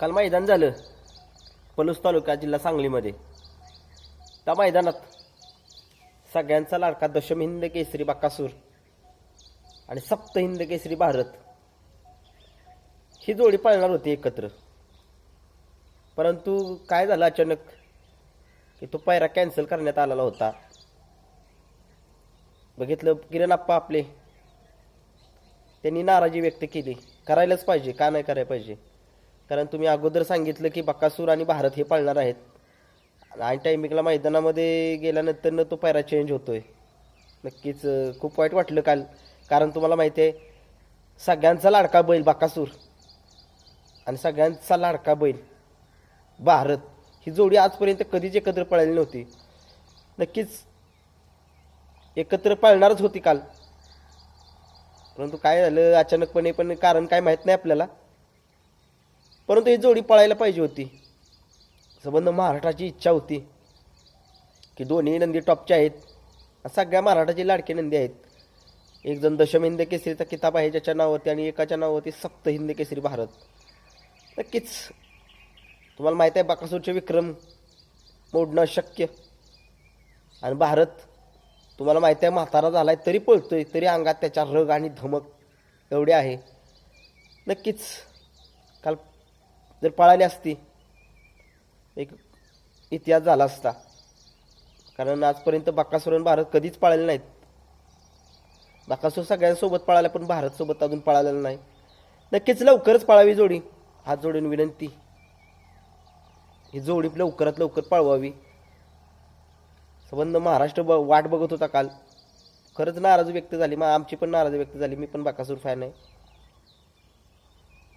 काल मैदान झालं. पलूस तालुका जिल्हा सांगलीमध्ये. त्या मैदानात सगळ्यांचा लाडका दशम हिंद केसरी बाकासूर आणि सप्त हिंद केसरी भारत ही जोडी पळणार होती एकत्र. परंतु काय झालं अचानक? की तो पायरा कॅन्सल करण्यात आलेला होता. बघितलं किरण आप्पा आपले. त्यांनी नाराजी व्यक्त केली. करायलाच पाहिजे का नाही करायला पाहिजे? कारण तुम्ही अगोदर सांगितलं की बकासूर आणि भारत हे पाळणार आहेत. आणि टायमिंगला मैदानामध्ये गेल्यानंतर न तो पायरा चेंज होतोय. नक्कीच खूप वाईट वाटलं काल. कारण तुम्हाला माहिती आहे सगळ्यांचा लाडका बैल बकासूर आणि सगळ्यांचा लाडका बैल भारत ही जोडी आजपर्यंत कधीच एकत्र पळाली नव्हती. नक्कीच एकत्र पळणारच होती काल. परंतु काय झालं अचानकपणे पण कारण काय माहीत नाही आपल्याला. परंतु ही जोडी पळायला पाहिजे होती. संबंध महाराष्ट्राची इच्छा होती. की दोन्ही नंदी टॉपच्या आहेत. सगळ्या महाराष्ट्राचे लाडके नंदी आहेत. एक जण दशम हिंद केसरीचा किताब आहे ज्याच्या नावावरती आणि एकाच्या नावावरती सप्त हिंद केसरी भारत. नक्कीच. तुम्हाला माहीत आहे बाकासूरचे विक्रम मोडणं शक्य आणि भारत तुम्हाला माहीत आहे म्हातारा झाला आहे तरी पळतोय तरी अंगात त्याच्या रग आणि धमक एवढे आहे. नक्कीच. काल जर पळाली असती एक इतिहास झाला असता. कारण आजपर्यंत बाकासुर आणि भारत कधीच पळाले नाहीत. बाकासूर सगळ्यांसोबत पळाला पण भारतसोबत अजून पळालेला नाही. नक्कीच लवकरच पळावी जोडी. हात जोडून विनंती. ही जोडी लवकरात लवकर पळवावी. संबंध महाराष्ट्र ब वाट बघत होता काल. खरंच नाराज व्यक्त झाली. मग आमची पण नाराज व्यक्त झाली. मी पण बाकासूर फॅन आहे.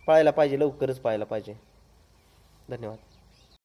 पळायला पाहिजे लवकरच पळायला पाहिजे. धन्यवाद.